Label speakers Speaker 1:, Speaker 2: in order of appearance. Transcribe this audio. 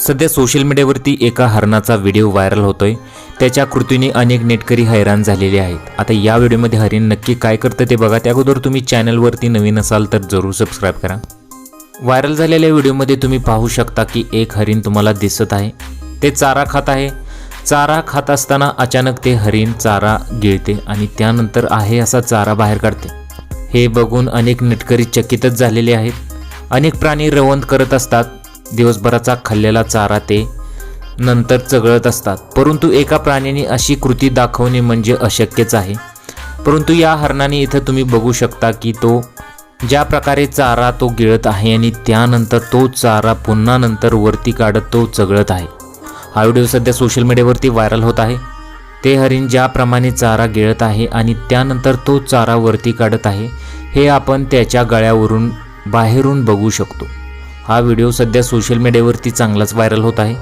Speaker 1: सध्या सोशल मीडियावरती एका हरणाचा व्हिडिओ व्हायरल होतोय. त्याच्या कृतीने अनेक नेटकरी हैराण झालेले आहेत. आता या व्हिडिओमध्ये हरिण नक्की काय करतं ते बघा. त्या अगोदर तुम्ही चॅनलवरती नवीन असाल तर जरूर सबस्क्राईब करा. व्हायरल झालेल्या व्हिडिओमध्ये तुम्ही पाहू शकता की एक हरिण तुम्हाला दिसत आहे. ते चारा खात आहे. चारा खात असताना अचानक ते हरिण चारा गिळते आणि त्यानंतर आहे असा चारा बाहेर काढते. हे बघून अनेक नेटकरी चकितच झालेले आहेत. अनेक प्राणी रवंत करत असतात. दिवसभराचा खाल्लेला चारा ते नंतर चघळत असतात. परंतु एका प्राण्याने अशी कृती दाखवणे म्हणजे अशक्यच आहे. परंतु या हरणाने इथं तुम्ही बघू शकता की तो ज्या प्रकारे चारा तो गिळत आहे आणि त्यानंतर तो चारा पुन्हा नंतर वरती काढत तो चघळत आहे. हा व्हिडिओ सध्या सोशल मीडियावरती व्हायरल होत आहे. ते हरिण ज्याप्रमाणे चारा गिळत आहे आणि त्यानंतर तो चारा वरती काढत आहे हे आपण त्याच्या गळ्यावरून बाहेरून बघू शकतो. हा व्हिडिओ सध्या सोशल मीडियावरती चांगलाच व्हायरल होत आहे.